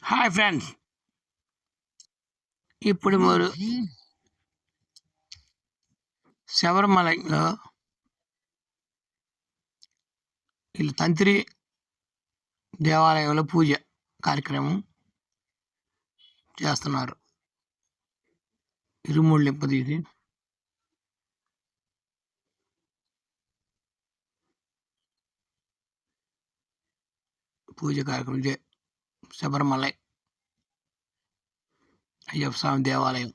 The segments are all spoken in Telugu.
Hi friends. ఇప్పుడు మీరు శబరిమలలో వీళ్ళు తంత్రి దేవాలయంలో పూజ కార్యక్రమం చేస్తున్నారు. ఇరుముళ్ళు నింపదీసి. పూజ కార్యక్రమం చే శబరిమలై అయ్యప్ప స్వామి దేవాలయం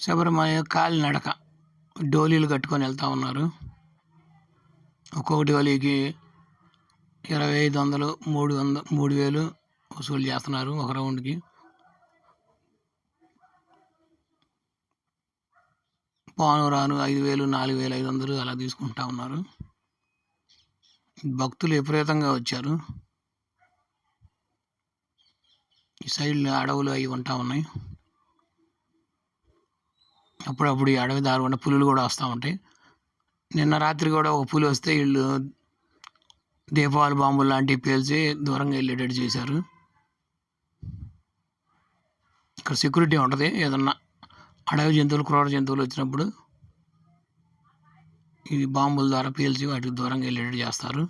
శబరిమల కాలినడక డోలీలు కట్టుకొని వెళ్తూ ఉన్నారు. ఒక్కొక్క డోలీకి ఇరవై ఐదు వందలు మూడు వంద మూడు వేలు వసూలు చేస్తున్నారు ఒక రౌండ్కి. పాను రాను ఐదు వేలు నాలుగు వేలు ఐదు వందలు అలా తీసుకుంటా ఉన్నారు. భక్తులు విపరీతంగా వచ్చారు. ఈ సైడ్లో అడవులు అవి ఉంటా ఉన్నాయి. అప్పుడప్పుడు ఈ అడవి దారుకుండా పులులు కూడా వస్తూ ఉంటాయి. నిన్న రాత్రి కూడా ఒక పులి వస్తే వీళ్ళు దీపావళి బాంబులు లాంటివి పేల్చి దూరంగా వెళ్ళేటట్టు చేశారు. ఇక్కడ సెక్యూరిటీ ఉంటుంది. ఏదన్నా అడవి జంతువులు క్రూర జంతువులు వచ్చినప్పుడు ఇవి బాంబుల ద్వారా పీల్చి వాటికి దూరంగా వెళ్ళేటట్టు చేస్తారు.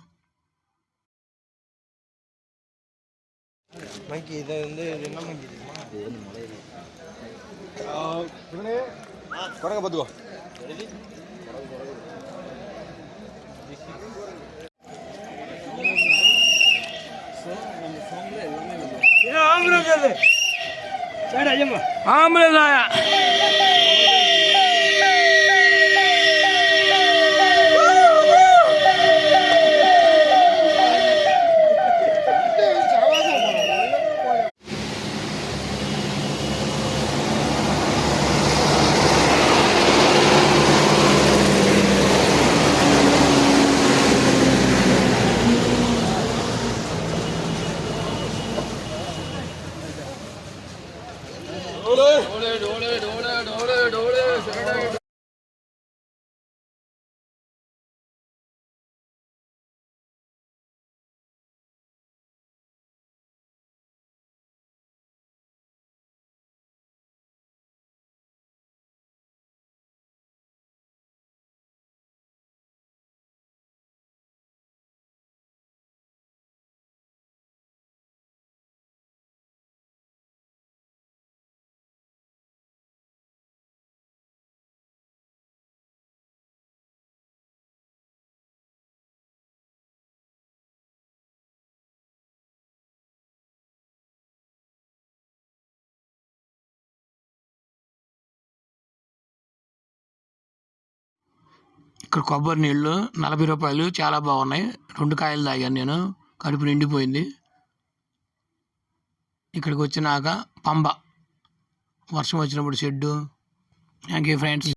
ఉంది. குரங்க பார்த்துக்கோ ஆம்புலன்ஸ் ஆம்புலன்ஸ் ஆயா. ఇక్కడ కొబ్బరి నీళ్ళు నలభై రూపాయలు చాలా బాగున్నాయి. రెండు కాయలు తాగాను నేను. కడుపు నిండిపోయింది. ఇక్కడికి వచ్చినాక పంబ. వర్షం వచ్చినప్పుడు షెడ్డు. Thank you friends